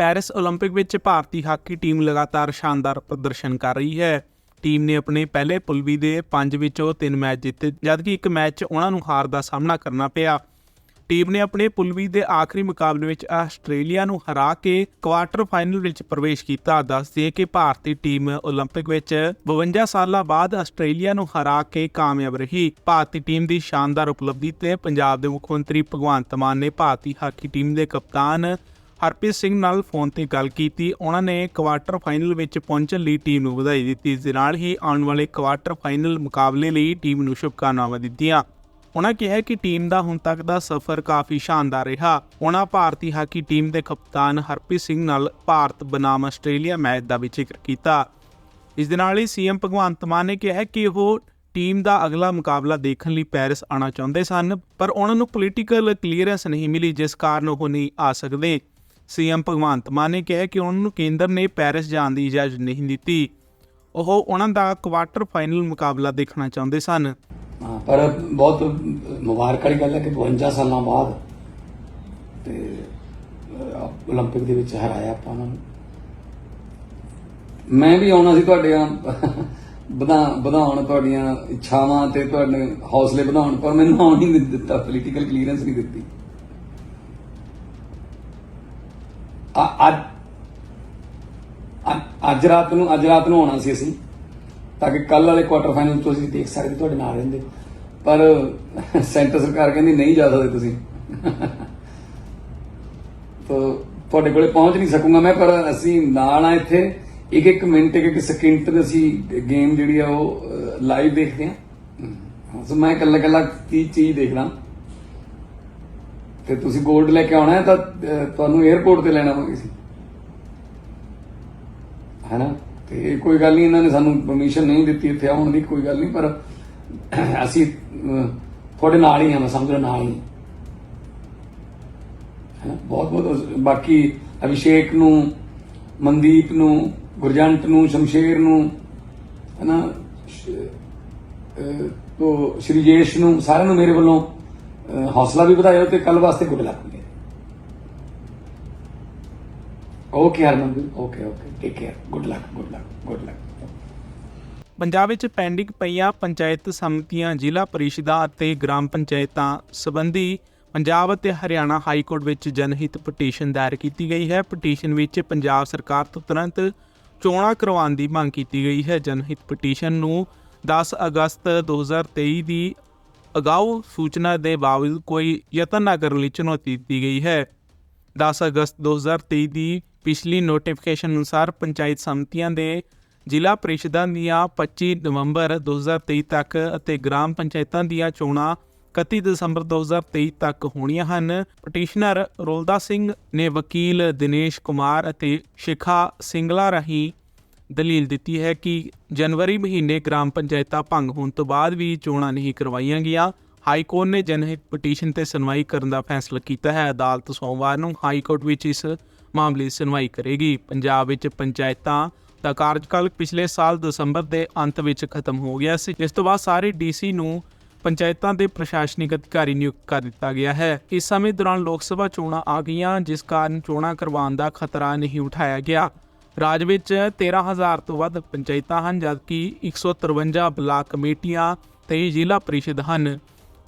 Paris 올림픽 ਵਿੱਚ ਭਾਰਤੀ hockey team ਲਗਾਤਾਰ ਸ਼ਾਨਦਾਰ ਪ੍ਰਦਰਸ਼ਨ ਕਰ ਰਹੀ ਹੈ ਟੀਮ ਨੇ ਆਪਣੇ ਪਹਿਲੇ ਪੁਲਵੀ ਦੇ 5 ਵਿੱਚੋਂ 3 ਮੈਚ ਜਿੱਤੇ ਜਦਕਿ ਇੱਕ ਮੈਚ 'ਚ ਉਹਨਾਂ ਨੂੰ ਹਾਰ ਦਾ ਸਾਹਮਣਾ ਕਰਨਾ ਪਿਆ ਟੀਮ ਨੇ ਆਪਣੇ ਪੁਲਵੀ ਦੇ ਆਖਰੀ ਮੁਕਾਬਲੇ ਵਿੱਚ ਆਸਟ੍ਰੇਲੀਆ ਨੂੰ ਹਰਾ ਕੇ ਕੁਆਰਟਰ ਫਾਈਨਲ ਵਿੱਚ ਪ੍ਰਵੇਸ਼ ਕੀਤਾ ਦੱਸਦੇ ਕਿ ਭਾਰਤੀ ਟੀਮ 올림픽 ਵਿੱਚ 52 ਸਾਲਾਂ ਬਾਅਦ ਆਸਟ੍ਰੇਲੀਆ ਨੂੰ ਹਰਾ ਕੇ ਕਾਮਯਾਬ ਰਹੀ ਭਾਰਤੀ ਟੀਮ ਦੀ ਸ਼ਾਨਦਾਰ ਉਪਲਬਧੀ ਤੇ ਪੰਜਾਬ ਦੇ ਮੁੱਖ ਮੰਤਰੀ ਭਗਵੰਤ ਮਾਨ ਨੇ ਭਾਰਤੀ ਹਾਕੀ ਟੀਮ ਦੇ ਕਪਤਾਨ ਹਰਪ੍ਰੀਤ ਸਿੰਘ ਨਾਲ ਫੋਨ ਤੇ ਗੱਲ ਕੀਤੀ। ਉਹਨਾਂ ਨੇ ਕੁਆਰਟਰ ਫਾਈਨਲ ਵਿੱਚ ਪਹੁੰਚਣ ਲਈ ਟੀਮ ਨੂੰ ਵਧਾਈ ਦਿੱਤੀ। ਇਸ ਦੇ ਨਾਲ ਹੀ ਆਉਣ ਵਾਲੇ ਕੁਆਰਟਰ ਫਾਈਨਲ ਮੁਕਾਬਲੇ ਲਈ ਟੀਮ ਨੂੰ ਸ਼ੁਭਕਾਮਨਾਵਾਂ ਦਿੱਤੀਆਂ। ਉਹਨਾਂ ਕਿਹਾ ਕਿ ਟੀਮ ਦਾ ਹੁਣ ਤੱਕ ਦਾ ਸਫ਼ਰ ਕਾਫੀ ਸ਼ਾਨਦਾਰ ਰਿਹਾ। ਉਹਨਾਂ ਭਾਰਤੀ ਹਾਕੀ ਟੀਮ ਦੇ ਕਪਤਾਨ ਹਰਪ੍ਰੀਤ ਸਿੰਘ ਨਾਲ ਭਾਰਤ ਬਨਾਮ ਆਸਟ੍ਰੇਲੀਆ ਮੈਚ ਦਾ ਵੀ ਜ਼ਿਕਰ ਕੀਤਾ। ਇਸ ਦੇ ਨਾਲ ਹੀ ਸੀਐਮ ਭਗਵੰਤ ਮਾਨ ਨੇ ਕਿਹਾ ਕਿ ਉਹ ਟੀਮ ਦਾ ਅਗਲਾ ਮੁਕਾਬਲਾ ਦੇਖਣ ਲਈ ਪੈਰਿਸ ਆਉਣਾ ਚਾਹੁੰਦੇ ਸਨ, ਪਰ ਉਹਨਾਂ ਨੂੰ ਪੋਲੀਟੀਕਲ ਕਲੀਅਰੈਂਸ ਨਹੀਂ ਮਿਲੀ, ਜਿਸ ਕਾਰਨ ਉਹ ਨਹੀਂ ਆ ਸਕਦੇ। ਸੀਐਮ ਭਗਵੰਤ ਮਾਨ ਨੇ ਕਿਹਾ ਕਿ ਉਹਨਾਂ ਨੂੰ ਕੇਂਦਰ ਨੇ ਪੈਰਿਸ ਜਾਣ ਦੀ ਇਜਾਜ਼ਤ ਨਹੀਂ ਦਿੱਤੀ ਉਹ ਉਹਨਾਂ ਦਾ ਕੁਆਰਟਰ ਫਾਈਨਲ ਮੁਕਾਬਲਾ ਦੇਖਣਾ ਚਾਹੁੰਦੇ ਸਨ ਹਾਂ ਪਰ ਬਹੁਤ ਮੁਬਾਰਕ ਵਾਲੀ ਗੱਲ ਹੈ ਕਿ 52 ਸਾਲਾਂ ਬਾਅਦ ਤੇ ਅਹ, 올림픽 ਦੇ ਵਿੱਚ ਹਰਾਇਆ ਆਪਾਂ ਉਹਨਾਂ ਨੂੰ ਮੈਂ ਵੀ ਆਉਣਾ ਸੀ ਤੁਹਾਡੇ ਵਧਾ ਵਧਾਉਣ ਤੁਹਾਡੀਆਂ ਇੱਛਾਵਾਂ ਤੇ ਤੁਹਾਡੇ ਹੌਸਲੇ ਵਧਾਉਣ ਪਰ ਮੈਨੂੰ ਆਉਣ ਹੀ ਨਹੀਂ ਦਿੱਤਾ ਪੋਲੀਟੀਕਲ ਕਲੀਅਰੈਂਸ ਨਹੀਂ ਦਿੱਤੀ ਅੱਜ ਅ- ਅੱਜ ਰਾਤ ਨੂੰ, ਅੱਜ ਰਾਤ ਨੂੰ ਆਉਣਾ ਸੀ ਅਸੀਂ, ਤਾਂ ਕਿ ਕੱਲ ਵਾਲੇ ਕੁਆਟਰ ਫਾਈਨਲ ਤੋਂ ਅਸੀਂ ਦੇਖ ਸਕਦੇ ਤੁਹਾਡੇ ਨਾਲ ਰਹਿੰਦੇ। ਪਰ ਸੈਂਟਰ ਸਰਕਾਰ ਕਹਿੰਦੀ ਨਹੀਂ ਜਾ ਸਕਦੇ ਤੁਸੀਂ। ਤੋ ਤੁਹਾਡੇ ਕੋਲੇ ਪਹੁੰਚ ਨਹੀਂ ਸਕੂੰਗਾ ਮੈਂ, ਪਰ ਅਸੀਂ ਨਾਲ ਆ ਇੱਥੇ। ਇੱਕ ਇੱਕ ਮਿੰਟ, ਇੱਕ ਇੱਕ ਸਕਿੰਟ ਤੇ ਅਸੀਂ ਗੇਮ ਜਿਹੜੀ ਆ ਉਹ ਲਾਈਵ ਦੇਖਦੇ ਹਾਂ। ਸੋ ਮੈਂ ਕੱਲਾ ਕੱਲਾ ਕੀ ਚੀਜ਼ ਦੇਖਦਾ। ਤੇ ਤੁਸੀਂ 골ਡ ਲੈ ਕੇ ਆਉਣਾ ਹੈ ਤਾਂ ਤੁਹਾਨੂੰ 에어ਪੋਰਟ ਤੇ ਲੈਣਾ ਪਵੇਗਾ ਸੀ ਹੈਨਾ? ਤੇ ਕੋਈ ਗੱਲ ਨਹੀਂ, ਇਹਨਾਂ ਨੇ ਸਾਨੂੰ ਪਰਮਿਸ਼ਨ ਨਹੀਂ ਦਿੱਤੀ ਇੱਥੇ ਆਉਣ ਦੀ, ਕੋਈ ਗੱਲ ਨਹੀਂ, ਪਰ ਅਸੀਂ ਤੁਹਾਡੇ ਨਾਲ ਹੀ ਹਾਂ, ਮੈਂ ਸਮਝ ਨਾਲ ਹੀ ਬਹੁਤ ਬਹੁਤ ਬਾਕੀ ਅਭਿਸ਼ੇਕ ਨੂੰ, ਮਨਦੀਪ ਨੂੰ, ਗੁਰਜੰਟ ਨੂੰ, ਸ਼ਮਸ਼ੇਰ ਨੂੰ, ਹਨਾ? ਤੋ ਸ਼੍ਰੀਜੇਸ਼ ਨੂੰ, ਸਾਰਿਆਂ ਨੂੰ ਮੇਰੇ ਵੱਲੋਂ ਹੌਸਲਾ ਵੀ ਵਧਾਇਓ ਤੇ ਕੱਲ ਵਾਸਤੇ ਗੁੱਡ ਲੱਕ ਵੀ okay Harmandeep okay okay take care good luck good luck good luck Punjab ਵਿੱਚ ਪੈਂਡਿੰਗ ਪਈਆਂ ਪੰਚਾਇਤ ਸਮਿਤੀਆਂ, ਜ਼ਿਲ੍ਹਾ ਪਰਿਸ਼ਦਾਂ ਅਤੇ ਗ੍ਰਾਮ ਪੰਚਾਇਤਾਂ ਸੰਬੰਧੀ ਪੰਜਾਬ ਅਤੇ ਹਰਿਆਣਾ ਹਾਈ ਕੋਰਟ ਵਿੱਚ ਜਨਹਿਤ ਪਟੀਸ਼ਨ ਦਾਇਰ ਕੀਤੀ ਗਈ ਹੈ। ਪਟੀਸ਼ਨ ਵਿੱਚ ਪੰਜਾਬ ਸਰਕਾਰ ਤੋਂ ਤੁਰੰਤ ਚੋਣਾਂ ਕਰਵਾਉਣ ਦੀ ਮੰਗ ਕੀਤੀ ਗਈ ਹੈ। ਜਨਹਿਤ ਪਟੀਸ਼ਨ ਨੂੰ 10 ਅਗਸਤ 2023 ਦੀ ਅਗਾਊ ਸੂਚਨਾ ਦੇ ਬਾਵਜੂਦ ਕੋਈ ਯਤਨ ਨਾ ਕਰਨ ਲਈ ਚੁਣੌਤੀ ਦਿੱਤੀ ਗਈ ਹੈ। 10 ਅਗਸਤ 2023 ਦੀ ਪਿਛਲੀ ਨੋਟੀਫਿਕੇਸ਼ਨ ਅਨੁਸਾਰ ਪੰਚਾਇਤ ਸਮਿਤੀਆਂ ਦੇ ਜ਼ਿਲ੍ਹਾ ਪ੍ਰੀਸ਼ਦਾਂ ਦੀਆਂ 25 ਨਵੰਬਰ 2023 ਤੱਕ ਅਤੇ ਗ੍ਰਾਮ ਪੰਚਾਇਤਾਂ ਦੀਆਂ ਚੋਣਾਂ 31 ਦਸੰਬਰ 2023 ਤੱਕ ਹੋਣੀਆਂ ਹਨ। ਪਟੀਸ਼ਨਰ ਰੋਲਦਾ ਸਿੰਘ ਨੇ ਵਕੀਲ ਦਿਨੇਸ਼ ਕੁਮਾਰ ਅਤੇ ਸ਼ਿਖਾ ਸਿੰਗਲਾ ਰਾਹੀਂ ਦਲੀਲ ਦਿੱਤੀ ਹੈ ਕਿ ਜਨਵਰੀ ਮਹੀਨੇ ਗ੍ਰਾਮ ਪੰਚਾਇਤਾਂ ਭੰਗ ਹੋਣ ਤੋਂ ਬਾਅਦ ਵੀ ਚੋਣਾਂ ਨਹੀਂ ਕਰਵਾਈਆਂ ਗਈਆਂ। ਹਾਈ ਕੋਰਟ ਨੇ ਜਨਹਿਤ ਪਟੀਸ਼ਨ ਤੇ ਸੁਣਵਾਈ ਕਰਨ ਦਾ ਫੈਸਲਾ ਕੀਤਾ ਹੈ। ਅਦਾਲਤ ਸੋਮਵਾਰ ਨੂੰ ਹਾਈ ਕੋਰਟ ਵਿੱਚ ਇਸ ਮਾਮਲੇ ਦੀ ਸੁਣਵਾਈ ਕਰੇਗੀ। ਪੰਜਾਬ ਵਿੱਚ ਪੰਚਾਇਤਾਂ ਦਾ ਕਾਰਜਕਾਲ ਪਿਛਲੇ ਸਾਲ ਦਸੰਬਰ ਦੇ ਅੰਤ ਵਿੱਚ ਖਤਮ ਹੋ ਗਿਆ ਸੀ। ਜਿਸ ਤੋਂ ਬਾਅਦ ਸਾਰੇ ਡੀਸੀ ਨੂੰ ਪੰਚਾਇਤਾਂ ਦੇ ਪ੍ਰਸ਼ਾਸਨਿਕ ਅਧਿਕਾਰੀ ਨਿਯੁਕਤ ਕਰ ਦਿੱਤਾ ਗਿਆ ਹੈ। ਇਸ ਸਮੇਂ ਦੌਰਾਨ ਲੋਕ ਸਭਾ ਚੋਣਾਂ ਆ ਗਈਆਂ, ਜਿਸ ਕਾਰਨ ਚੋਣਾਂ ਕਰਵਾਉਣ ਦਾ ਖਤਰਾ ਨਹੀਂ ਉਠਾਇਆ ਗਿਆ। ਰਾਜ ਵਿੱਚ 13000 ਤੋਂ ਵੱਧ ਪੰਚਾਇਤਾਂ ਹਨ, ਜਦਕਿ 153 ਬਲਾਕ ਕਮੇਟੀਆਂ ਤੇ ਜ਼ਿਲ੍ਹਾ ਪਰਿਸ਼ਦ ਹਨ।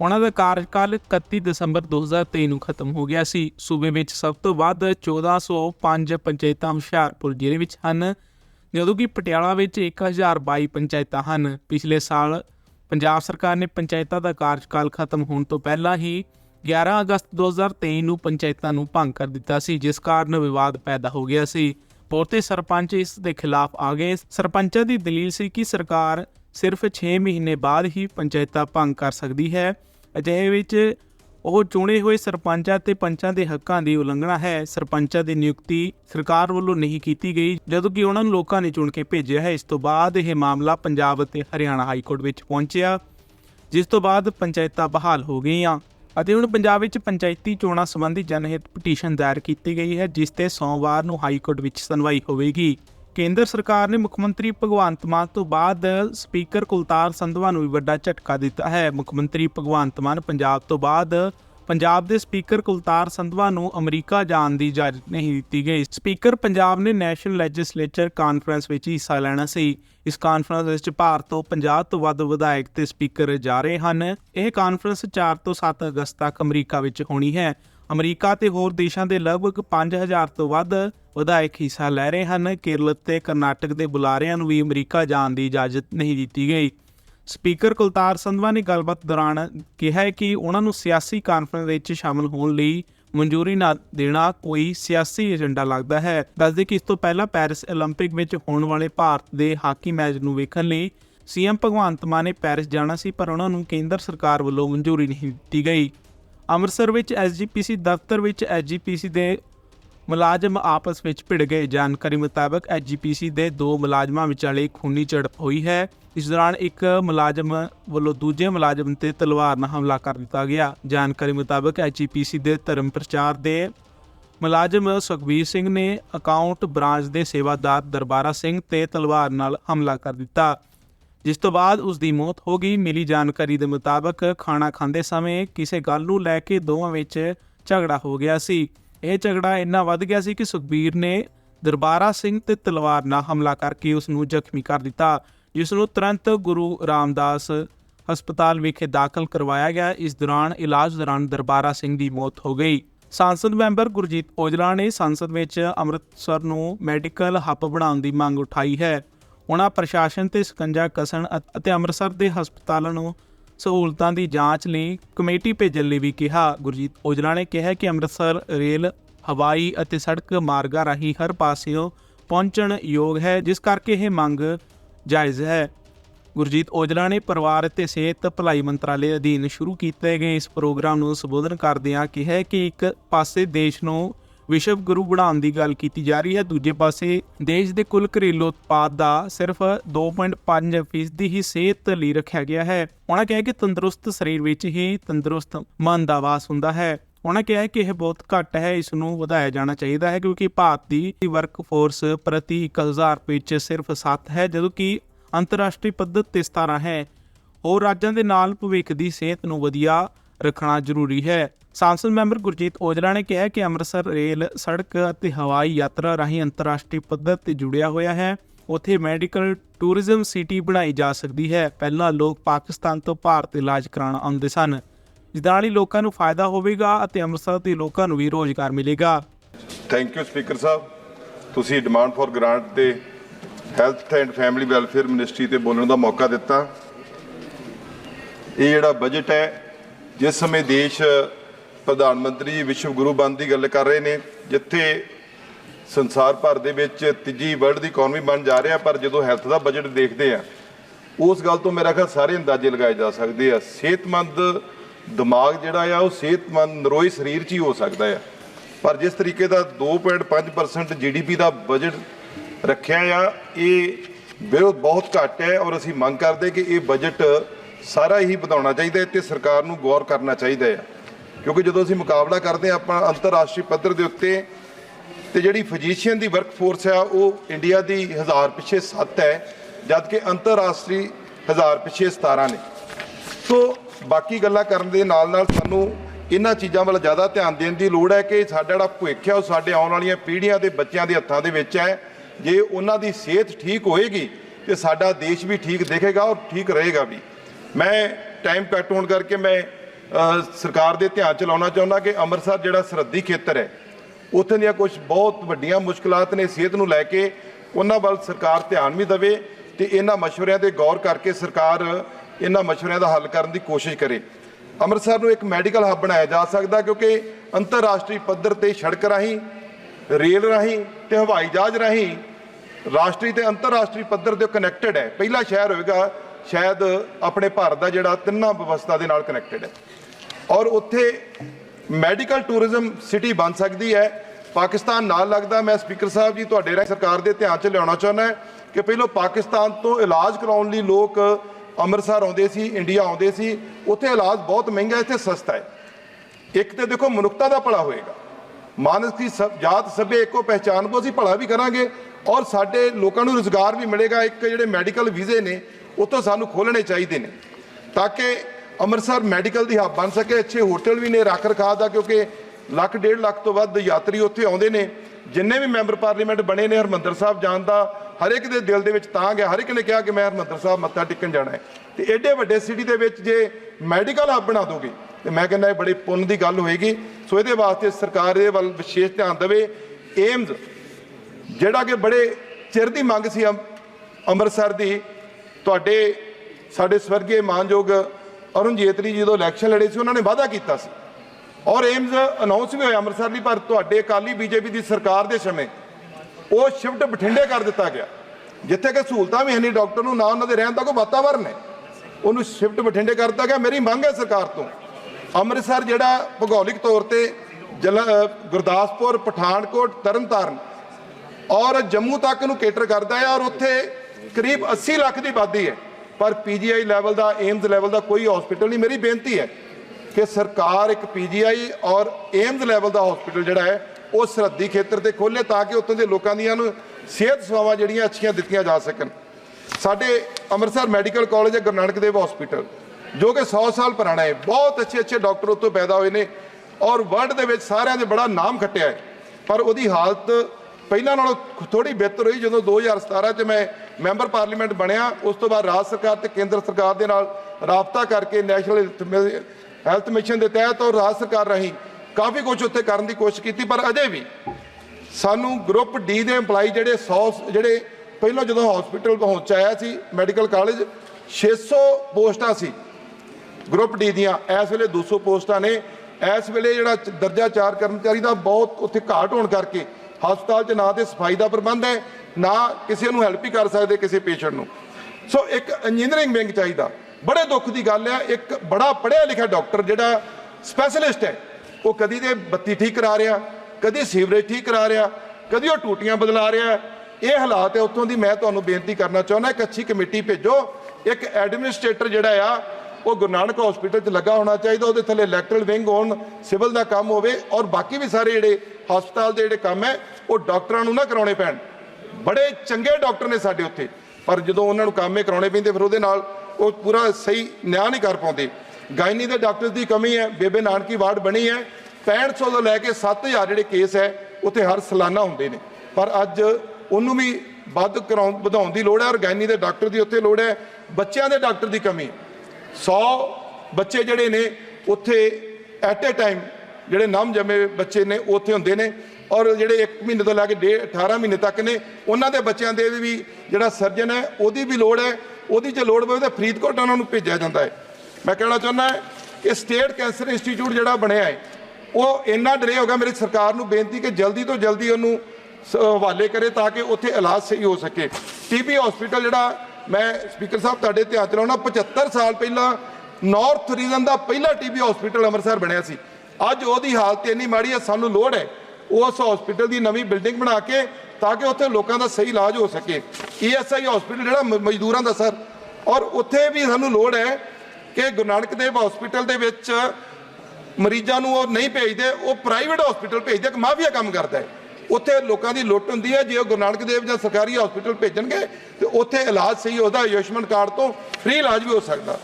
ਉਹਨਾਂ ਦਾ ਕਾਰਜਕਾਲ 31 ਦਸੰਬਰ 2023 ਨੂੰ ਖਤਮ ਹੋ ਗਿਆ ਸੀ। ਸੂਬੇ ਵਿੱਚ ਸਭ ਤੋਂ ਵੱਧ 1405 ਪੰਚਾਇਤਾਂ ਹੁਸ਼ਿਆਰਪੁਰ ਜ਼ਿਲ੍ਹੇ ਵਿੱਚ ਹਨ, ਜਦੋਂ ਕਿ ਪਟਿਆਲਾ ਵਿੱਚ 1022 ਪੰਚਾਇਤਾਂ ਹਨ। ਪਿਛਲੇ ਸਾਲ ਪੰਜਾਬ ਸਰਕਾਰ ਨੇ ਪੰਚਾਇਤਾਂ ਦਾ ਕਾਰਜਕਾਲ ਖਤਮ ਹੋਣ ਤੋਂ ਪਹਿਲਾਂ ਹੀ 11 ਅਗਸਤ 2023 ਨੂੰ ਪੰਚਾਇਤਾਂ ਨੂੰ ਭੰਗ ਕਰ ਦਿੱਤਾ ਸੀ, ਜਿਸ ਕਾਰਨ ਵਿਵਾਦ ਪੈਦਾ ਹੋ ਗਿਆ ਸੀ। ਬਹੁਤੇ ਸਰਪੰਚ ਇਸ ਦੇ ਖਿਲਾਫ ਆ ਗਏ। ਸਰਪੰਚਾਂ ਦੀ ਦਲੀਲ ਸੀ ਕਿ ਸਰਕਾਰ ਸਿਰਫ 6 ਮਹੀਨੇ ਬਾਅਦ ਹੀ ਪੰਚਾਇਤਾਂ ਭੰਗ ਕਰ ਸਕਦੀ ਹੈ। ਅਜਿਹੇ ਵਿੱਚ ਉਹ ਚੁਣੇ ਹੋਏ ਸਰਪੰਚਾਂ ਤੇ ਪੰਚਾਂ ਦੇ ਹੱਕਾਂ ਦੀ ਉਲੰਘਣਾ ਹੈ। ਸਰਪੰਚਾਂ ਦੀ ਨਿਯੁਕਤੀ ਸਰਕਾਰ ਵੱਲੋਂ ਨਹੀਂ ਕੀਤੀ ਗਈ ਜਦੋਂ ਕਿ ਉਹਨਾਂ ਨੂੰ ਲੋਕਾਂ ਨੇ ਚੁਣ ਕੇ ਭੇਜਿਆ ਹੈ। ਇਸ ਤੋਂ ਬਾਅਦ ਇਹ ਮਾਮਲਾ ਪੰਜਾਬ ਅਤੇ ਹਰਿਆਣਾ ਹਾਈ ਕੋਰਟ ਵਿੱਚ ਪਹੁੰਚਿਆ, ਜਿਸ ਤੋਂ ਬਾਅਦ ਪੰਚਾਇਤਾਂ ਬਹਾਲ ਹੋ ਗਈਆਂ। ਅਤੇ ਹੁਣ ਪੰਜਾਬ ਵਿੱਚ ਪੰਚਾਇਤੀ ਚੋਣਾਂ ਸੰਬੰਧੀ ਜਨਹਿਤ ਪਟੀਸ਼ਨ ਦਾਇਰ ਕੀਤੀ ਗਈ ਹੈ, ਜਿਸ ਤੇ ਸੋਮਵਾਰ ਨੂੰ ਹਾਈ ਕੋਰਟ ਵਿੱਚ ਸੁਣਵਾਈ ਹੋਵੇਗੀ। ਕੇਂਦਰ ਸਰਕਾਰ ਨੇ ਮੁੱਖ ਮੰਤਰੀ ਭਗਵੰਤ ਮਾਨ ਤੋਂ ਬਾਅਦ ਸਪੀਕਰ ਕੁਲਤਾਰ ਸੰਧਵਾ ਨੂੰ ਵੀ ਵੱਡਾ ਝਟਕਾ ਦਿੱਤਾ ਹੈ। ਮੁੱਖ ਮੰਤਰੀ ਭਗਵੰਤ ਮਾਨ ਪੰਜਾਬ ਤੋਂ ਬਾਅਦ ਪੰਜਾਬ ਦੇ ਸਪੀਕਰ ਕੁਲਤਾਰ ਸੰਧਵਾ ਨੂੰ ਅਮਰੀਕਾ ਜਾਣ ਦੀ ਇਜਾਜ਼ਤ ਨਹੀਂ ਦਿੱਤੀ ਗਈ। ਸਪੀਕਰ ਪੰਜਾਬ ਨੇ ਨੈਸ਼ਨਲ ਲੈਜਿਸਲੇਚਰ ਕਾਨਫਰੰਸ ਵਿੱਚ ਹਿੱਸਾ ਲੈਣਾ ਸੀ। ਇਸ ਕਾਨਫਰੰਸ ਵਿੱਚ ਭਾਰਤ ਤੋਂ 50 ਤੋਂ ਵੱਧ ਵਿਧਾਇਕ ਤੇ ਸਪੀਕਰ ਜਾ ਰਹੇ ਹਨ। ਇਹ ਕਾਨਫਰੰਸ 4 ਤੋਂ 7 ਅਗਸਤ ਤੱਕ ਅਮਰੀਕਾ ਵਿੱਚ ਹੋਣੀ ਹੈ। ਅਮਰੀਕਾ ਤੇ ਹੋਰ ਦੇਸ਼ਾਂ ਦੇ ਲਗਭਗ 5000 ਤੋਂ ਵੱਧ ਵਿਧਾਇਕ ਹਿੱਸਾ ਲੈ ਰਹੇ ਹਨ। ਕੇਰਲ ਤੇ ਕਰਨਾਟਕ ਦੇ ਬੁਲਾਰਿਆਂ ਨੂੰ ਵੀ ਅਮਰੀਕਾ ਜਾਣ ਦੀ ਇਜਾਜ਼ਤ ਨਹੀਂ ਦਿੱਤੀ ਗਈ। ਸਪੀਕਰ ਕੁਲਤਾਰ ਸੰਧਵਾ ਨੇ ਗੱਲਬਾਤ ਦੌਰਾਨ ਕਿਹਾ ਕਿ ਉਹਨਾਂ ਨੂੰ ਸਿਆਸੀ ਕਾਨਫਰੰਸ ਵਿੱਚ ਸ਼ਾਮਲ ਹੋਣ ਲਈ ਮਨਜ਼ੂਰੀ ਨਾ ਦੇਣਾ ਕੋਈ ਸਿਆਸੀ ਏਜੰਡਾ ਲੱਗਦਾ ਹੈ ਦੱਸਦੇ ਕਿ ਇਸ ਤੋਂ ਪਹਿਲਾਂ ਪੈਰਿਸ 올림픽 ਵਿੱਚ ਹੋਣ ਵਾਲੇ ਭਾਰਤ ਦੇ ਹਾਕੀ ਮੈਚ ਨੂੰ ਵੇਖਣ ਲਈ ਸੀਐਮ ਭਗਵੰਤ ਮਾਨ ਨੇ ਪੈਰਿਸ ਜਾਣਾ ਸੀ ਪਰ ਉਹਨਾਂ ਨੂੰ ਕੇਂਦਰ ਸਰਕਾਰ ਵੱਲੋਂ ਮਨਜ਼ੂਰੀ ਨਹੀਂ ਦਿੱਤੀ ਗਈ ਅੰਮ੍ਰਿਤਸਰ ਵਿੱਚ ਐਸਜੀਪੀਸੀ ਦਫ਼ਤਰ ਵਿੱਚ ਐਸਜੀਪੀਸੀ ਦੇ ਮੁਲਾਜ਼ਮ ਆਪਸ ਵਿੱਚ ਭਿੜ ਗਏ। ਜਾਣਕਾਰੀ ਮੁਤਾਬਕ ਐਜੀਪੀਸੀ ਦੇ ਦੋ ਮੁਲਾਜ਼ਮਾਂ ਵਿਚਾਲੇ ਖੂਨੀ ਝੜਪ ਹੋਈ ਹੈ। ਇਸ ਦੌਰਾਨ ਇੱਕ ਮੁਲਾਜ਼ਮ ਵੱਲੋਂ ਦੂਜੇ ਮੁਲਾਜ਼ਮ ਤੇ ਤਲਵਾਰ ਨਾਲ ਹਮਲਾ ਕਰ ਦਿੱਤਾ ਗਿਆ। ਜਾਣਕਾਰੀ ਮੁਤਾਬਕ ਐਜੀਪੀਸੀ ਦੇ ਧਰਮ ਪ੍ਰਚਾਰ ਦੇ ਮੁਲਾਜ਼ਮ ਸੁਖਬੀਰ ਸਿੰਘ ਨੇ ਅਕਾਊਂਟ ਬ੍ਰਾਂਚ ਦੇ ਸੇਵਾਦਾਰ ਦਰਬਾਰਾ ਸਿੰਘ ਤੇ ਤਲਵਾਰ ਨਾਲ ਹਮਲਾ ਕਰ ਦਿੱਤਾ। ਜਿਸ ਤੋਂ ਬਾਅਦ ਉਸ ਦੀ ਮੌਤ ਹੋ ਗਈ। ਮਿਲੀ ਜਾਣਕਾਰੀ ਦੇ ਮੁਤਾਬਕ ਖਾਣਾ ਖਾਂਦੇ ਸਮੇਂ ਕਿਸੇ ਗੱਲ ਨੂੰ ਲੈ ਕੇ ਦੋਵਾਂ ਵਿੱਚ ਝਗੜਾ ਹੋ ਗਿਆ ਸੀ। ਇਹ ਝਗੜਾ ਇੰਨਾ ਵੱਧ ਗਿਆ ਸੀ ਕਿ ਸੁਖਬੀਰ ਨੇ ਦਰਬਾਰਾ ਸਿੰਘ ਤੇ ਤਲਵਾਰ ਨਾਲ ਹਮਲਾ ਕਰਕੇ ਉਸ ਨੂੰ ਜ਼ਖਮੀ ਕਰ ਦਿੱਤਾ, ਜਿਸ ਨੂੰ ਤੁਰੰਤ ਗੁਰੂ ਰਾਮਦਾਸ ਹਸਪਤਾਲ ਵਿਖੇ ਦਾਖਲ ਕਰਵਾਇਆ ਗਿਆ। ਇਸ ਦੌਰਾਨ ਇਲਾਜ ਦੌਰਾਨ ਦਰਬਾਰਾ ਸਿੰਘ ਦੀ ਮੌਤ ਹੋ ਗਈ। ਸੰਸਦ ਮੈਂਬਰ ਗੁਰਜੀਤ ਔਜਲਾ ਨੇ ਸੰਸਦ ਵਿੱਚ ਅੰਮ੍ਰਿਤਸਰ ਨੂੰ ਮੈਡੀਕਲ ਹੱਬ ਬਣਾਉਣ ਦੀ ਮੰਗ ਉਠਾਈ ਹੈ। ਉਹਨਾਂ ਪ੍ਰਸ਼ਾਸਨ ਤੇ ਸਕੰਜਾ ਕਸਣ ਅਤੇ ਅੰਮ੍ਰਿਤਸਰ ਦੇ ਹਸਪਤਾਲਾਂ ਨੂੰ ਸਹੂਲਤਾਂ ਦੀ ਜਾਂਚ ਲਈ ਕਮੇਟੀ ਭੇਜਣ ਲਈ ਵੀ ਕਿਹਾ। ਗੁਰਜੀਤ ਔਜਲਾ ਨੇ ਕਿਹਾ ਕਿ ਅੰਮ੍ਰਿਤਸਰ ਰੇਲ, ਹਵਾਈ ਅਤੇ ਸੜਕ ਮਾਰਗਾਂ ਰਾਹੀਂ ਹਰ ਪਾਸਿਓਂ ਪਹੁੰਚਣ ਯੋਗ ਹੈ, ਜਿਸ ਕਰਕੇ ਇਹ ਮੰਗ ਜਾਇਜ਼ ਹੈ। ਗੁਰਜੀਤ ਔਜਲਾ ਨੇ ਪਰਿਵਾਰ ਅਤੇ ਸਿਹਤ ਭਲਾਈ ਮੰਤਰਾਲੇ ਅਧੀਨ ਸ਼ੁਰੂ ਕੀਤੇ ਗਏ ਇਸ ਪ੍ਰੋਗਰਾਮ ਨੂੰ ਸੰਬੋਧਨ ਕਰਦਿਆਂ ਕਿਹਾ ਕਿ ਇੱਕ ਪਾਸੇ ਦੇਸ਼ ਨੂੰ ਵਿਸ਼ਵ ਗੁਰੂ ਬਣਾਉਣ ਦੀ ਗੱਲ ਕੀਤੀ ਜਾ ਰਹੀ ਹੈ। ਦੂਜੇ ਪਾਸੇ ਦੇਸ਼ ਦੇ ਕੁੱਲ ਘਰੇਲੂ ਉਤਪਾਦ ਦਾ ਸਿਰਫ 2.5% ਫੀਸਦੀ ਹੀ ਸਿਹਤ ਲਈ ਰੱਖਿਆ ਗਿਆ ਹੈ। ਉਹਨਾਂ ਕਿਹਾ ਕਿ ਤੰਦਰੁਸਤ ਸਰੀਰ ਵਿੱਚ ਹੀ ਤੰਦਰੁਸਤ ਮਨ ਦਾ ਵਾਸ ਹੁੰਦਾ ਹੈ। ਉਹਨਾਂ ਕਿਹਾ ਕਿ ਇਹ ਬਹੁਤ ਘੱਟ ਹੈ। ਇਸ ਨੂੰ ਵਧਾਇਆ ਜਾਣਾ ਚਾਹੀਦਾ ਹੈ ਕਿਉਂਕਿ ਭਾਰਤ ਦੀ ਵਰਕਫੋਰਸ ਪ੍ਰਤੀ 1000 ਵਿੱਚ ਸਿਰਫ 7 ਹੈ, ਜਦੋਂ ਕਿ ਅੰਤਰਰਾਸ਼ਟਰੀ ਪੱਧਰ ਤੇ 17 ਹੈ। ਹੋਰ ਰਾਜਾਂ ਦੇ ਨਾਲ ਭਵਿੱਖ ਦੀ ਸਿਹਤ ਨੂੰ ਵਧੀਆ ਰੱਖਣਾ ਜ਼ਰੂਰੀ ਹੈ। ਸਾਂਸਦ ਮੈਂਬਰ ਗੁਰਜੀਤ ਔਜਲਾ ਨੇ ਕਿਹਾ ਕਿ ਅੰਮ੍ਰਿਤਸਰ ਰੇਲ, ਸੜਕ ਅਤੇ ਹਵਾਈ ਯਾਤਰਾ ਰਾਹੀਂ ਅੰਤਰਰਾਸ਼ਟਰੀ ਪੱਧਰ ਤੇ ਜੁੜਿਆ ਹੋਇਆ ਹੈ। ਉੱਥੇ ਮੈਡੀਕਲ ਟੂਰਿਜ਼ਮ ਸਿਟੀ ਬਣਾਈ ਜਾ ਸਕਦੀ ਹੈ। ਪਹਿਲਾਂ ਲੋਕ ਪਾਕਿਸਤਾਨ ਤੋਂ ਭਾਰਤ ਇਲਾਜ ਕਰਾਉਣ ਆਉਂਦੇ ਸਨ। ਜਿਸ ਨਾਲ ਹੀ ਲੋਕਾਂ ਨੂੰ ਫਾਇਦਾ ਹੋਵੇਗਾ ਅਤੇ ਅੰਮ੍ਰਿਤਸਰ ਦੇ ਲੋਕਾਂ ਨੂੰ ਵੀ ਰੋਜ਼ਗਾਰ ਮਿਲੇਗਾ। Thank you speaker sahib. ਤੁਸੀਂ ਡਿਮਾਂਡ ਫॉर ਗ੍ਰਾਂਟ ਤੇ health and family welfare ministry ਤੇ ਬੋਲਣ ਦਾ ਮੌਕਾ ਦਿੱਤਾ। ਇਹ ਜਿਹੜਾ ਬਜਟ ਹੈ, ਜਿਸ ਸਮੇਂ ਦੇਸ਼ ਪ੍ਰਧਾਨ ਮੰਤਰੀ ਜੀ, ਵਿਸ਼ਵ ਗੁਰੂ ਬਣਨ ਦੀ ਗੱਲ ਕਰ ਰਹੇ ਨੇ, ਜਿੱਥੇ ਸੰਸਾਰ ਭਰ ਦੇ ਵਿੱਚ ਤੀਜੀ ਵਰਲਡ ਦੀ ਇਕਨੋਮੀ ਬਣ ਜਾ ਰਿਹਾ, ਪਰ ਜਦੋਂ ਹੈਲਥ ਦਾ ਬਜਟ ਦੇਖਦੇ ਆ, ਉਸ ਗੱਲ ਤੋਂ ਮੇਰਾ ਖਿਆਲ ਸਾਰੇ ਅੰਦਾਜ਼ੇ ਲਗਾਏ ਜਾ ਸਕਦੇ ਆ। ਸਿਹਤਮੰਦ ਦਿਮਾਗ ਜਿਹੜਾ ਆ, ਉਹ ਸਿਹਤਮੰਦ ਨਰੋਈ ਸਰੀਰ 'ਚ ਹੀ ਹੋ ਸਕਦਾ ਆ। ਪਰ ਜਿਸ ਤਰੀਕੇ ਦਾ 2.5% ਜੀਡੀਪੀ ਦਾ ਬਜਟ ਰੱਖਿਆ ਆ, ਇਹ ਬਿਲਕੁਲ ਬਹੁਤ ਘੱਟ ਹੈ ਔਰ ਅਸੀਂ ਮੰਗ ਕਰਦੇ ਕਿ ਇਹ ਬਜਟ ਸਾਰਾ ਹੀ ਵਧਾਉਣਾ ਚਾਹੀਦਾ ਹੈ ਤੇ ਸਰਕਾਰ ਨੂੰ ਗੌਰ ਕਰਨਾ ਚਾਹੀਦਾ ਹੈ। ਕਿਉਂਕਿ ਜਦੋਂ ਅਸੀਂ ਮੁਕਾਬਲਾ ਕਰਦੇ ਹਾਂ ਆਪਾਂ ਅੰਤਰਰਾਸ਼ਟਰੀ ਪੱਧਰ ਦੇ ਉੱਤੇ, ਤੇ ਜਿਹੜੀ ਫਿਜੀਸ਼ੀਅਨ ਦੀ ਵਰਕਫੋਰਸ ਆ ਉਹ ਇੰਡੀਆ ਦੀ 1000 ਪਿੱਛੇ 7 ਹੈ, ਜਦਕਿ ਅੰਤਰਰਾਸ਼ਟਰੀ 1000 ਪਿੱਛੇ 17 ਨੇ। ਸੋ ਬਾਕੀ ਗੱਲਾਂ ਕਰਨ ਦੇ ਨਾਲ ਨਾਲ ਸਾਨੂੰ ਇਹਨਾਂ ਚੀਜ਼ਾਂ ਵੱਲ ਜ਼ਿਆਦਾ ਧਿਆਨ ਦੇਣ ਦੀ ਲੋੜ ਹੈ ਕਿ ਸਾਡਾ ਜਿਹੜਾ ਭਵਿੱਖ ਹੈ, ਉਹ ਸਾਡੇ ਆਉਣ ਵਾਲੀਆਂ ਪੀੜ੍ਹੀਆਂ ਦੇ ਬੱਚਿਆਂ ਦੇ ਹੱਥਾਂ ਦੇ ਵਿੱਚ ਹੈ। ਜੇ ਉਹਨਾਂ ਦੀ ਸਿਹਤ ਠੀਕ ਹੋਏਗੀ, ਤੇ ਸਾਡਾ ਦੇਸ਼ ਵੀ ਠੀਕ ਦੇਖੇਗਾ ਔਰ ਠੀਕ ਰਹੇਗਾ ਵੀ। ਮੈਂ ਟਾਈਮ ਕੱਟ ਹੋਣ ਕਰਕੇ ਮੈਂ ਸਰਕਾਰ ਦੇ ਧਿਆਨ ਚ ਲਾਉਣਾ ਚਾਹੁੰਦਾ ਕਿ ਅੰਮ੍ਰਿਤਸਰ ਜਿਹੜਾ ਸਰਹੱਦੀ ਖੇਤਰ ਹੈ, ਉੱਥੇ ਦੀਆਂ ਕੁਝ ਬਹੁਤ ਵੱਡੀਆਂ ਮੁਸ਼ਕਲਾਂ ਨੇ ਸਿਹਤ ਨੂੰ ਲੈ ਕੇ ਉਹਨਾਂ ਵੱਲ ਸਰਕਾਰ ਧਿਆਨ ਵੀ ਦੇਵੇ ਤੇ ਇਹਨਾਂ ਮਸ਼ਵਰਿਆਂ ਤੇ ਗੌਰ ਕਰਕੇ ਸਰਕਾਰ ਇਹਨਾਂ ਮਸ਼ਵਰਿਆਂ ਦਾ ਹੱਲ ਕਰਨ ਦੀ ਕੋਸ਼ਿਸ਼ ਕਰੇ। ਅੰਮ੍ਰਿਤਸਰ ਨੂੰ ਇੱਕ ਮੈਡੀਕਲ ਹੱਬ ਬਣਾਇਆ ਜਾ ਸਕਦਾ ਕਿਉਂਕਿ ਅੰਤਰਰਾਸ਼ਟਰੀ ਪੱਧਰ ਤੇ ਸੜਕ ਰਾਹੀਂ, ਰੇਲ ਰਾਹੀਂ ਤੇ ਹਵਾਈ ਜਹਾਜ਼ ਰਾਹੀਂ ਰਾਸ਼ਟਰੀ ਤੇ ਅੰਤਰਰਾਸ਼ਟਰੀ ਪੱਧਰ ਤੇ ਕਨੈਕਟਡ ਹੈ। ਪਹਿਲਾ ਸ਼ਹਿਰ ਹੋਵੇਗਾ ਸ਼ਾਇਦ ਆਪਣੇ ਭਾਰਤ ਦਾ ਜਿਹੜਾ ਤਿੰਨਾਂ ਵਿਵਸਥਾ ਦੇ ਨਾਲ ਕਨੈਕਟਡ ਹੈ। ਔਰ ਉੱਥੇ ਮੈਡੀਕਲ ਟੂਰਿਜ਼ਮ ਸਿਟੀ ਬਣ ਸਕਦੀ ਹੈ। ਪਾਕਿਸਤਾਨ ਨਾਲ ਲੱਗਦਾ, ਮੈਂ ਸਪੀਕਰ ਸਾਹਿਬ ਜੀ ਤੁਹਾਡੇ ਰਾਹੀਂ ਸਰਕਾਰ ਦੇ ਧਿਆਨ 'ਚ ਲਿਆਉਣਾ ਚਾਹੁੰਦਾ ਕਿ ਪਹਿਲਾਂ ਪਾਕਿਸਤਾਨ ਤੋਂ ਇਲਾਜ ਕਰਾਉਣ ਲਈ ਲੋਕ ਅੰਮ੍ਰਿਤਸਰ ਆਉਂਦੇ ਸੀ, ਇੰਡੀਆ ਆਉਂਦੇ ਸੀ। ਉੱਥੇ ਇਲਾਜ ਬਹੁਤ ਮਹਿੰਗਾ, ਇੱਥੇ ਸਸਤਾ ਹੈ। ਇੱਕ ਤੇ ਦੇਖੋ, ਮਨੁੱਖਤਾ ਦਾ ਭਲਾ ਹੋਏਗਾ। ਮਾਨਸ ਦੀ ਸਭ, ਜਾਤ ਸਭੇ ਇੱਕੋ ਪਹਿਚਾਨ ਕੋ ਅਸੀਂ ਭਲਾ ਵੀ ਕਰਾਂਗੇ ਔਰ ਸਾਡੇ ਲੋਕਾਂ ਨੂੰ ਰੋਜ਼ਗਾਰ ਵੀ ਮਿਲੇਗਾ। ਇੱਕ ਜਿਹੜੇ ਮੈਡੀਕਲ ਵੀਜ਼ੇ ਨੇ, ਉਹ ਤੋਂ ਸਾਨੂੰ ਖੋਲਣੇ ਚਾਹੀਦੇ ਨੇ। ਤਾਂ ਕਿ ਅੰਮ੍ਰਿਤਸਰ ਮੈਡੀਕਲ ਦੀ ਹੱਬ ਬਣ ਸਕੇ। ਅੱਛੇ ਹੋਟਲ ਵੀ ਨੇ, ਰੱਖ ਰਖਾਅ ਦਾ, ਕਿਉਂਕਿ ਲੱਖ ਡੇਢ ਲੱਖ ਤੋਂ ਵੱਧ ਯਾਤਰੀ ਉੱਥੇ ਆਉਂਦੇ ਨੇ। ਜਿੰਨੇ ਵੀ ਮੈਂਬਰ ਪਾਰਲੀਮੈਂਟ ਬਣੇ ਨੇ, ਹਰਮੰਦਰ ਸਾਹਿਬ ਜਾਣ ਦਾ, ਹਰ ਇੱਕ ਦੇ ਦਿਲ ਦੇ ਵਿੱਚ ਤਾਂ ਗਿਆ। ਹਰ ਇੱਕ ਨੇ ਕਿਹਾ ਕਿ ਮੈਂ ਹਰਮੰਦਰ ਸਾਹਿਬ ਮੱਥਾ ਟੇਕਣ ਜਾਣਾ ਹੈ। ਤੇ ਐਡੇ ਵੱਡੇ ਸਿਟੀ ਦੇ ਵਿੱਚ ਜੇ ਮੈਡੀਕਲ ਹੱਬ ਬਣਾ ਦੋਗੇ, ਤੇ ਮੈਂ ਕਹਿੰਦਾ ਇਹ ਬੜੇ ਪੁੰਨ ਦੀ ਗੱਲ ਹੋਏਗੀ। ਸੋ ਇਹਦੇ ਵਾਸਤੇ ਸਰਕਾਰ ਇਹਦੇ ਵੱਲ ਵਿਸ਼ੇਸ਼ ਧਿਆਨ ਦੇਵੇ। ਏਮਜ਼, ਜਿਹੜਾ ਕਿ ਬੜੇ ਚਿਰ ਦੀ ਮੰਗ ਸੀ ਅੰਮ੍ਰਿਤਸਰ ਦੀ, ਤੁਹਾਡੇ, ਸਾਡੇ ਸਵਰਗੀ ਮਾਨਯੋਗ ਅਰੁਣ ਜੇਤਲੀ ਜਦੋਂ ਇਲੈਕਸ਼ਨ ਲੜੇ ਸੀ, ਉਹਨਾਂ ਨੇ ਵਾਅਦਾ ਕੀਤਾ ਸੀ। ਔਰ ਏਮਜ਼ ਅਨਾਉਂਸ ਵੀ ਹੋਇਆ ਅੰਮ੍ਰਿਤਸਰ ਲਈ ਪਰ ਤੁਹਾਡੇ ਅਕਾਲੀ ਬੀਜੇਪੀ ਦੀ ਸਰਕਾਰ ਦੇ ਸਮੇਂ ਉਹ ਸ਼ਿਫਟ ਬਠਿੰਡੇ ਕਰ ਦਿੱਤਾ ਗਿਆ। ਜਿੱਥੇ ਕਿ ਸਹੂਲਤਾਂ ਵੀ ਹੈ ਨਹੀਂ ਡਾਕਟਰ ਨੂੰ ਨਾ ਉਹਨਾਂ ਦੇ ਰਹਿਣ ਦਾ ਕੋਈ ਵਾਤਾਵਰਨ ਹੈ। ਉਹਨੂੰ ਸ਼ਿਫਟ ਬਠਿੰਡੇ ਕਰ ਦਿੱਤਾ ਗਿਆ। ਮੇਰੀ ਮੰਗ ਹੈ ਸਰਕਾਰ ਤੋਂ ਅੰਮ੍ਰਿਤਸਰ ਜਿਹੜਾ ਭੂਗੋਲਿਕ ਤੌਰ ਤੇ ਜਲ- ਗੁਰਦਾਸਪੁਰ, ਪਠਾਨਕੋਟ, ਤਰਨਤਾਰਨ ਔਰ ਜੰਮੂ ਤੱਕ ਨੂੰ ਕੇਟਰ ਕਰਦਾ ਹੈ ਔਰ ਉੱਥੇ ਕਰੀਬ 80 ਲੱਖ ਦੀ ਆਬਾਦੀ ਹੈ। ਪਰ ਪੀਜੀਆਈ ਲੈਵਲ ਦਾ, ਏਮਜ਼ ਲੈਵਲ ਦਾ ਕੋਈ ਹਸਪੀਟਲ ਨਹੀਂ। ਮੇਰੀ ਬੇਨਤੀ ਹੈ ਕਿ ਸਰਕਾਰ ਇੱਕ ਪੀਜੀਆਈ ਔਰ ਏਮਜ਼ ਲੈਵਲ ਦਾ ਹਸਪੀਟਲ ਜਿਹੜਾ ਹੈ, ਉਹ ਸਰਹੱਦੀ ਖੇਤਰ ਤੇ ਖੋਲੇ ਤਾਂ ਕਿ ਉੱਥੋਂ ਦੇ ਲੋਕਾਂ ਦੀਆਂ ਨੂੰ ਸਿਹਤ ਸੇਵਾਵਾਂ ਜਿਹੜੀਆਂ ਅੱਛੀਆਂ ਦਿੱਤੀਆਂ ਜਾ ਸਕਣ। ਸਾਡੇ ਅੰਮ੍ਰਿਤਸਰ ਮੈਡੀਕਲ ਕਾਲਜ ਹੈ, ਗੁਰੂ ਨਾਨਕ ਦੇਵ ਹਸਪੀਟਲ ਜੋ ਕਿ 100 ਸਾਲ ਪੁਰਾਣਾ ਹੈ। ਬਹੁਤ ਅੱਛੇ ਅੱਛੇ ਡਾਕਟਰ ਉੱਥੋਂ ਪੈਦਾ ਹੋਏ ਨੇ ਔਰ ਵਰਲਡ ਦੇ ਵਿੱਚ ਸਾਰਿਆਂ ਦੇ ਬੜਾ ਨਾਮ ਖੱਟਿਆ ਹੈ। ਪਰ ਉਹਦੀ ਹਾਲਤ ਪਹਿਲਾਂ ਨਾਲੋਂ ਥੋੜੀ ਬਿਹਤਰ ਹੋਈ ਜਦੋਂ 2017 ਚ ਮੈਂ ਮੈਂਬਰ ਪਾਰਲੀਮੈਂਟ ਬਣਿਆ। ਉਸ ਤੋਂ ਬਾਅਦ ਰਾਜ ਸਰਕਾਰ ਤੇ ਕੇਂਦਰ ਸਰਕਾਰ ਦੇ ਨਾਲ ਰਾਬਤਾ ਕਰਕੇ ਨੈਸ਼ਨਲ ਹੈਲਥ ਮਿਸ਼ਨ ਦੇ ਤਹਿਤ ਔਰ ਰਾਜ ਸਰਕਾਰ ਰਾਹੀਂ ਕਾਫੀ ਕੁਝ ਉੱਥੇ ਕਰਨ ਦੀ ਕੋਸ਼ਿਸ਼ ਕੀਤੀ, ਪਰ ਅਜੇ ਵੀ ਸਾਨੂੰ ਗਰੁੱਪ ਡੀ ਦੇ EMPLOYE ਜਿਹੜੇ 100 ਜਿਹੜੇ ਪਹਿਲਾਂ ਜਦੋਂ ਹਸਪੀਟਲ ਪਹੁੰਚਾਇਆ ਸੀ ਮੈਡੀਕਲ ਕਾਲਜ 600 ਪੋਸਟਾਂ ਸੀ ਗਰੁੱਪ ਡੀ ਦੀਆਂ। ਇਸ ਵੇਲੇ 200 ਪੋਸਟਾਂ ਨੇ। ਇਸ ਵੇਲੇ ਜਿਹੜਾ ਦਰਜਾ 4 ਕਰਮਚਾਰੀ ਦਾ ਬਹੁਤ ਉੱਥੇ ਘਾਟ ਹੋਣ ਕਰਕੇ ਹਸਪਤਾਲ 'ਚ ਨਾ ਤੇ ਸਫ਼ਾਈ ਦਾ ਪ੍ਰਬੰਧ ਹੈ, ਨਾ ਕਿਸੇ ਨੂੰ ਹੈਲਪ ਹੀ ਕਰ ਸਕਦੇ ਕਿਸੇ ਪੇਸ਼ੈਂਟ ਨੂੰ। ਸੋ ਇੱਕ ਇੰਜੀਨੀਅਰਿੰਗ ਵਿੰਗ ਚਾਹੀਦਾ। ਬੜੇ ਦੁੱਖ ਦੀ ਗੱਲ ਹੈ, ਇੱਕ ਬੜਾ ਪੜ੍ਹਿਆ ਲਿਖਿਆ ਡਾਕਟਰ ਜਿਹੜਾ ਸਪੈਸ਼ਲਿਸਟ ਹੈ, ਉਹ ਕਦੀ ਤੇ ਬੱਤੀ ਠੀਕ ਕਰਾ ਰਿਹਾ, ਕਦੀ ਸੀਵਰੇਜ ਠੀਕ ਕਰਾ ਰਿਹਾ, ਕਦੀ ਉਹ ਟੂਟੀਆਂ ਬਦਲਾ ਰਿਹਾ ਇਹ ਹਾਲਾਤ ਹੈ, ਉੱਥੋਂ ਦੀ ਮੈਂ ਤੁਹਾਨੂੰ ਬੇਨਤੀ ਕਰਨਾ ਚਾਹੁੰਦਾ, ਇੱਕ ਅੱਛੀ ਕਮੇਟੀ ਭੇਜੋ। ਇੱਕ ਐਡਮਿਨਿਸਟ੍ਰੇਟਰ ਜਿਹੜਾ ਆ ਉਹ ਗੁਰੂ ਨਾਨਕ ਹਸਪੀਟਲ 'ਚ ਲੱਗਾ ਹੋਣਾ ਚਾਹੀਦਾ, ਉਹਦੇ ਥੱਲੇ ਇਲੈਕਟਰਲ ਵਿੰਗ ਹੋਣ ਸਿਵਲ ਦਾ ਕੰਮ ਹੋਵੇ ਔਰ ਬਾਕੀ ਵੀ ਸਾਰੇ ਜਿਹੜੇ ਹਸਪਤਾਲ ਦੇ ਜਿਹੜੇ ਕੰਮ ਹੈ, ਉਹ ਡਾਕਟਰਾਂ ਨੂੰ ਨਾ ਕਰਾਉਣੇ ਪੈਣ। ਬੜੇ ਚੰਗੇ ਡਾਕਟਰ ਨੇ ਸਾਡੇ ਉੱਥੇ। ਪਰ ਜਦੋਂ ਉਹਨਾਂ ਨੂੰ ਕੰਮੇ ਕਰਾਉਣੇ ਪੈਂਦੇ, ਫਿਰ ਉਹਦੇ ਨਾਲ ਉਹ ਪੂਰਾ ਸਹੀ ਨਿਆਂ ਨਹੀਂ ਕਰ ਪਾਉਂਦੇ। ਗਾਇਨੀ ਦੇ ਡਾਕਟਰ ਦੀ ਕਮੀ ਹੈ, ਬੇਬੇ ਨਾਨਕੀ ਵਾਰਡ ਬਣੀ ਹੈ 6500 ਤੋਂ ਲੈ ਕੇ 7000 ਜਿਹੜੇ ਕੇਸ ਹੈ, ਉੱਥੇ ਹਰ ਸਾਲਾਨਾ ਹੁੰਦੇ ਨੇ। ਪਰ ਅੱਜ ਉਹਨੂੰ ਵੀ ਵੱਧ ਕਰਾਉਣ, ਵਧਾਉਣ ਦੀ ਲੋੜ ਹੈ ਔਰ ਗਾਇਨੀ ਦੇ ਡਾਕਟਰ ਦੀ ਉੱਥੇ ਲੋੜ ਹੈ, ਬੱਚਿਆਂ ਦੇ ਡਾਕਟਰ ਦੀ ਕਮੀ ਹੈ। 100 ਬੱਚੇ ਜਿਹੜੇ ਨੇ, ਉੱਥੇ ਐਟ ਅ ਟਾਈਮ ਜਿਹੜੇ ਨਮ ਜੰਮੇ ਬੱਚੇ ਨੇ ਉੱਥੇ ਹੁੰਦੇ ਨੇ ਔਰ ਜਿਹੜੇ 1 ਮਹੀਨੇ ਤੋਂ ਲੈ ਕੇ ਡੇ- 18 ਮਹੀਨੇ ਤੱਕ ਨੇ, ਉਹਨਾਂ ਦੇ ਬੱਚਿਆਂ ਦੇ ਵੀ ਜਿਹੜਾ ਸਰਜਨ ਹੈ, ਉਹਦੀ ਵੀ ਲੋੜ ਹੈ, ਉਹਦੀ ਜੇ ਲੋੜ ਪਵੇ ਤਾਂ ਫਰੀਦਕੋਟ ਉਹਨਾਂ ਨੂੰ ਭੇਜਿਆ ਜਾਂਦਾ ਹੈ। ਮੈਂ ਕਹਿਣਾ ਚਾਹੁੰਦਾ ਕਿ ਸਟੇਟ ਕੈਂਸਰ ਇੰਸਟੀਚਿਊਟ ਜਿਹੜਾ ਬਣਿਆ ਹੈ, ਉਹ ਇੰਨਾ ਡਰੇ ਹੋ ਗਿਆ ਮੇਰੀ ਸਰਕਾਰ ਨੂੰ ਬੇਨਤੀ ਕਿ ਜਲਦੀ ਤੋਂ ਜਲਦੀ ਉਹਨੂੰ ਸ- ਹਵਾਲੇ ਕਰੇ ਤਾਂ ਕਿ ਉੱਥੇ ਇਲਾਜ ਸਹੀ ਹੋ ਸਕੇ। ਟੀਬੀ ਹਸਪੀਟਲ ਜਿਹੜਾ ਮੈਂ ਸਪੀਕਰ ਸਾਹਿਬ ਤੁਹਾਡੇ ਧਿਆਨ ਚ ਲਾਉਣਾ 75 ਸਾਲ ਪਹਿਲਾਂ ਨਾਰਥ ਰੀਜਨ ਦਾ ਪਹਿਲਾ ਟੀਬੀ ਹਸਪੀਟਲ ਅੰਮ੍ਰਿਤਸਰ ਬਣਿਆ ਸੀ। ਅੱਜ ਉਹਦੀ ਹਾਲਤ ਇੰਨੀ ਮਾੜੀ ਹੈ, ਸਾਨੂੰ ਲੋੜ ਹੈ ਉਸ ਹਸਪੀਟਲ ਦੀ ਨਵੀਂ ਬਿਲਡਿੰਗ ਬਣਾ ਕੇ, ਤਾਂ ਕਿ ਉੱਥੇ ਲੋਕਾਂ ਦਾ ਸਹੀ ਇਲਾਜ ਹੋ ਸਕੇ। ਈਐਸਆਈ ਹਸਪੀਟਲ ਜਿਹੜਾ ਮ- ਮਜ਼ਦੂਰਾਂ ਦਾ ਸਰ। ਔਰ ਉੱਥੇ ਵੀ ਸਾਨੂੰ ਲੋੜ ਹੈ ਕਿ ਗੁਰੂ ਨਾਨਕ ਦੇਵ ਹਸਪੀਟਲ ਦੇ ਵਿੱਚ ਮਰੀਜ਼ਾਂ ਨੂੰ ਉਹ ਨਹੀਂ ਭੇਜਦੇ, ਉਹ ਪ੍ਰਾਈਵੇਟ ਹਸਪੀਟਲ ਭੇਜਦੇ, ਇੱਕ ਮਾਫੀਆ ਕੰਮ ਕਰਦਾ ਹੈ। ਉੱਥੇ ਲੋਕਾਂ ਦੀ ਲੁੱਟ ਹੁੰਦੀ ਹੈ, ਜੇ ਉਹ ਗੁਰੂ ਨਾਨਕ ਦੇਵ ਜਾਂ ਸਰਕਾਰੀ ਹਸਪੀਟਲ ਭੇਜਣਗੇ, ਤੇ ਉੱਥੇ ਇਲਾਜ ਸਹੀ ਉਹਦਾ ਆਯੁਸ਼ਮਾਨ ਕਾਰਡ ਤੋਂ ਫ੍ਰੀ ਇਲਾਜ ਵੀ ਹੋ ਸਕਦਾ।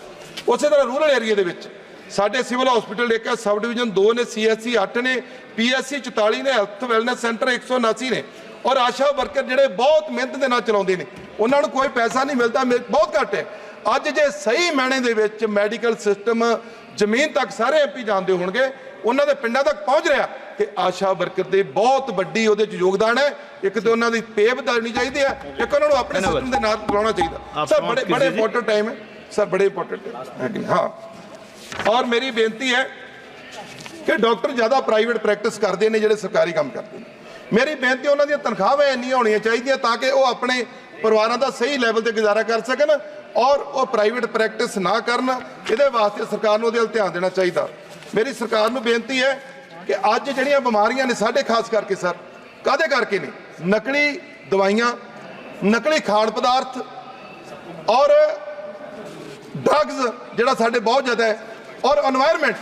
ਉਸੇ ਤਰ੍ਹਾਂ ਰੂਰਲ ਏਰੀਆ ਦੇ ਵਿੱਚ, ਸਾਡੇ ਸਿਵਲ ਹਸਪੀਟਲ ਇੱਕ ਹੈ ਸਬ ਡਿਵੀਜ਼ਨ 2 ਨੇ ਸੀਐਸਸੀ 8 ਨੇ ਪੀਐਸਸੀ 44 ਨੇ ਹੈਲਥ ਵੈਲਨੈਸ ਸੈਂਟਰ 179 ਨੇ। ਔਰ ਆਸ਼ਾ ਵਰਕਰ ਜਿਹੜੇ ਬਹੁਤ ਮਿਹਨਤ ਦੇ ਨਾਲ ਚਲਾਉਂਦੇ ਨੇ, ਉਹਨਾਂ ਨੂੰ ਕੋਈ ਪੈਸਾ ਨਹੀਂ ਮਿਲਦਾ, ਮਿਲ- ਬਹੁਤ ਘੱਟ ਹੈ। ਅੱਜ ਜੇ ਸਹੀ ਮਾਇਨੇ ਦੇ ਵਿੱਚ ਮੈਡੀਕਲ ਸਿਸਟਮ ਜ਼ਮੀਨ ਤੱਕ ਸਾਰੇ ਐਮਪੀ ਜਾਣਦੇ ਹੋਣਗੇ, ਉਹਨਾਂ ਦੇ ਪਿੰਡਾਂ ਤੱਕ ਪਹੁੰਚ ਰਿਹਾ। ਤੇ ਆਸ਼ਾ ਵਰਕਰ ਦੇ ਬਹੁਤ ਵੱਡੀ ਉਹਦੇ ਚ ਯੋਗਦਾਨ ਹੈ। ਇੱਕ ਤੇ ਉਹਨਾਂ ਦੀ ਪੇ ਵਧਾਉਣੀ ਚਾਹੀਦੀ ਹੈ ਇੱਕ ਉਹਨਾਂ ਨੂੰ ਆਪਣੇ ਸਿਸਟਮ ਦੇ ਨਾਲ ਲਾਉਣਾ ਚਾਹੀਦਾ। ਸਰ ਬੜੇ ਬੜੇ ਇੰਪੋਰਟੈਂਟ ਟਾਈਮ ਹੈ। ਸਰ ਬੜੇ ਇੰਪੋਰਟੈਂਟ ਹਾਂ। ਔਰ ਮੇਰੀ ਬੇਨਤੀ ਹੈ ਕਿ ਡਾਕਟਰ ਜ਼ਿਆਦਾ ਪ੍ਰਾਈਵੇਟ ਪ੍ਰੈਕਟਿਸ ਕਰਦੇ ਨੇ ਜਿਹੜੇ ਸਰਕਾਰੀ ਕੰਮ ਕਰਦੇ ਨੇ। ਮੇਰੀ ਬੇਨਤੀ ਉਹਨਾਂ ਦੀਆਂ ਤਨਖਾਹਾਂ ਇੰਨੀਆਂ ਹੋਣੀਆਂ ਚਾਹੀਦੀਆਂ ਤਾਂ ਕਿ ਉਹ ਆਪਣੇ ਪਰਿਵਾਰਾਂ ਦਾ ਸਹੀ ਲੈਵਲ ਤੇ ਗੁਜ਼ਾਰਾ ਕਰ ਸਕਣ ਔਰ ਉਹ ਪ੍ਰਾਈਵੇਟ ਪ੍ਰੈਕਟਿਸ ਨਾ ਕਰਨ। ਇਹਦੇ ਵਾਸਤੇ ਸਰਕਾਰ ਨੂੰ ਉਹਦੇ ਵੱਲ ਧਿਆਨ ਦੇਣਾ ਚਾਹੀਦਾ। ਮੇਰੀ ਸਰਕਾਰ ਨੂੰ ਬੇਨਤੀ ਹੈ ਕਿ ਅੱਜ ਜਿਹੜੀਆਂ ਬਿਮਾਰੀਆਂ ਨੇ ਸਾਡੇ ਖਾਸ ਕਰਕੇ ਸਰ ਕਾਦੇ ਕਰਕੇ ਨੇ? ਨਕਲੀ ਦਵਾਈਆਂ, ਨਕਲੀ ਖਾਣ ਪਦਾਰਥ ਔਰ ਡਰੱਗਸ ਜਿਹੜਾ ਸਾਡੇ ਬਹੁਤ ਜ਼ਿਆਦਾ ਹੈ ਔਰ এনवायरमेंट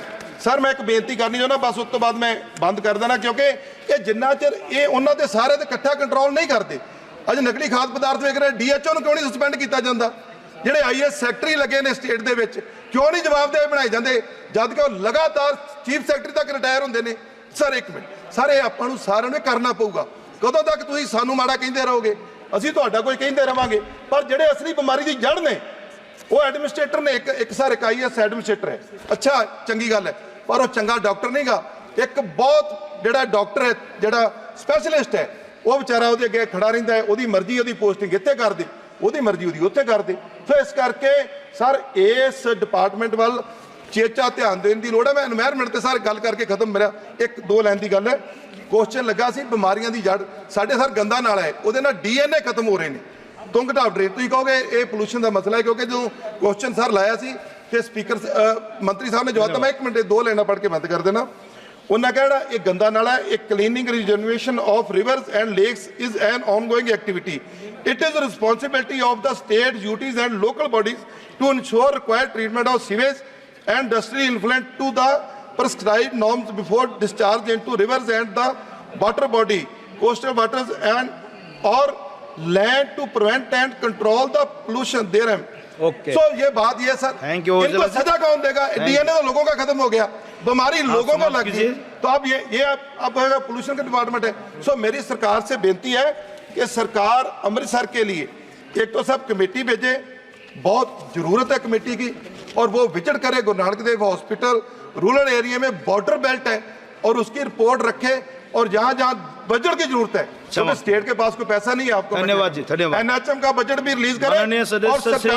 ਸਰ, ਮੈਂ ਇੱਕ ਬੇਨਤੀ ਕਰਨੀ ਚਾਹੁੰਦਾ, ਬਸ ਉਸ ਤੋਂ ਬਾਅਦ ਮੈਂ ਬੰਦ ਕਰ ਦੇਣਾ, ਕਿਉਂਕਿ ਇਹ ਜਿੰਨਾ ਚਿਰ ਇਹ ਉਹਨਾਂ ਦੇ ਸਾਰੇ ਤੇ ਇਕੱਠਾ ਕੰਟਰੋਲ ਨਹੀਂ ਕਰਦੇ। ਅੱਜ ਨਕਲੀ ਖਾਦ ਪਦਾਰਥ ਵੇਖ ਰਹੇ ਡੀਐਚਓ ਨੂੰ ਕਿਉਂ ਨਹੀਂ ਸਸਪੈਂਡ ਕੀਤਾ ਜਾਂਦਾ? ਜਿਹੜੇ ਆਈਐਸ ਸੈਕਟਰੀ ਲੱਗੇ ਨੇ ਸਟੇਟ ਦੇ ਵਿੱਚ, ਕਿਉਂ ਨਹੀਂ ਜਵਾਬਦੇਹ ਬਣਾਏ ਜਾਂਦੇ? ਜਦ ਕਿ ਉਹ ਲਗਾਤਾਰ ਚੀਫ ਸੈਕਟਰੀ ਤੱਕ ਰਿਟਾਇਰ ਹੁੰਦੇ ਨੇ। ਸਰ ਇੱਕ ਮਿੰਟ। ਸਰ ਇਹ ਆਪਾਂ ਨੂੰ ਸਾਰਿਆਂ ਨੂੰ ਕਰਨਾ ਪਊਗਾ। ਕਦੋਂ ਤੱਕ ਤੁਸੀਂ ਸਾਨੂੰ ਮਾੜਾ ਕਹਿੰਦੇ ਰਹੋਗੇ? ਅਸੀਂ ਤੁਹਾਡਾ ਕੋਈ ਕਹਿੰਦੇ ਰਵਾਂਗੇ। ਪਰ ਜਿਹੜੇ ਅਸਲੀ ਬਿਮਾਰੀ ਦੀ ਜੜ ਨੇ, ਉਹ ਐਡਮਿਨਿਸਟ੍ਰੇਟਰ ਨੇ ਇੱਕ ਇੱਕ ਸਰ ਇੱਕ ਆਈਐਸ ਐਡਮਿਨਿਸਟ੍ਰੇਟਰ ਹੈ। ਅੱਛਾ, ਚੰਗੀ ਗੱਲ ਹੈ। ਪਰ ਉਹ ਚੰਗਾ ਡਾਕਟਰ ਨਹੀਂਗਾ। ਇੱਕ ਬਹੁਤ ਜਿਹੜਾ ਡਾਕਟਰ ਹੈ, ਜਿਹੜਾ ਸਪੈਸ਼ਲਿਸਟ ਹੈ, ਉਹ ਵਿਚਾਰਾ ਉਹਦੇ ਅੱਗੇ ਖੜਾ ਰਹਿੰਦਾ ਹੈ। ਉਹਦੀ ਮਰਜ਼ੀ ਉਹਦੀ ਪੋਸਟਿੰਗ ਇੱਥੇ ਕਰ ਦੇ। ਉਹਦੀ ਮਰਜ਼ੀ ਉਹਦੀ ਉੱਥੇ ਕਰ ਦੇ। ਸੋ ਇਸ ਕਰਕੇ ਸਰ, ਇਸ ਡਿਪਾਰਟਮੈਂਟ ਵੱਲ ਚੇਚਾ ਧਿਆਨ ਦੇਣ ਦੀ ਲੋੜ ਹੈ। ਮੈਂ এনवायरमेंट ਤੇ ਸਰ ਗੱਲ ਕਰਕੇ ਖਤਮ ਮੇਰਾ ਇੱਕ ਦੋ ਲਾਈਨ ਦੀ ਗੱਲ ਹੈ। ਕੁਐਸਚਨ ਲੱਗਾ ਸੀ, ਬਿਮਾਰੀਆਂ ਦੀ ਜੜ। ਸਾਡੇ ਸਰ ਗੰਦਾ ਨਾਲ ਹੈ। ਉਹਦੇ ਨਾਲ ਡੀਐਨਏ ਖਤਮ ਹੋ ਰਹੇ ਨੇ। ਤੁੰਗ ਢਾਬ ਡਰੇਨ, ਤੁਸੀਂ ਕਹੋਗੇ ਇਹ ਪੋਲੂਸ਼ਨ ਦਾ ਮਸਲਾ ਹੈ ਕਿਉਂਕਿ ਜਦੋਂ ਕੁਐਸਚਨ ਸਰ ਲਾਇਆ ਸੀ ਤੇ ਸਪੀਕਰ ਮੰਤਰੀ ਸਾਹਿਬ ਨੇ ਜਵਾਬ ਦਿੱਤਾ, ਮੈਂ ਇੱਕ ਮਿੰਟ ਦੋ ਲਾਈਨਾਂ ਪੜ੍ਹ ਕੇ ਬੰਦ ਕਰ ਦੇਣਾ। ਉਹਨਾਂ ਕਹਿਣਾ ਇਹ ਗੰਦਾ ਨਾਲਾ ਹੈ ਇਹ cleaning regeneration of rivers and lakes is an ongoing activity it is the responsibility of the state duties and local bodies to ensure required treatment of sewage and industrial influent to the prescribed norms before discharge into rivers and the water body coastal waters and or land to prevent and control the pollution therein Okay. so ये बात ये sir Thank you, इनको Ojala sir. सजा कौन देगा DNA तो लोगों का खत्म हो गया बीमारी लोगों को लग। गई तो अब ये ये अब पोल्यूशन का डिपार्टमेंट है। सो मेरी सरकार से बेनती है कि सरकार अमृतसर के लिए एक तो सब कमेटी भेजे बहुत ज़रूरत है कमेटी की और वो विज़िट करे Guru Nanak Dev hospital rural area में बॉर्डर बेल्ट है और उसकी रिपोर्ट रखे और जहाँ जहाँ बजट की ज़रूरत है क्योंकि स्टेट के पास कोई पैसा नहीं है आपको। धन्यवाद जी, धन्यवाद। एनएचएम का बजट भी रिलीज़ करें और सरकार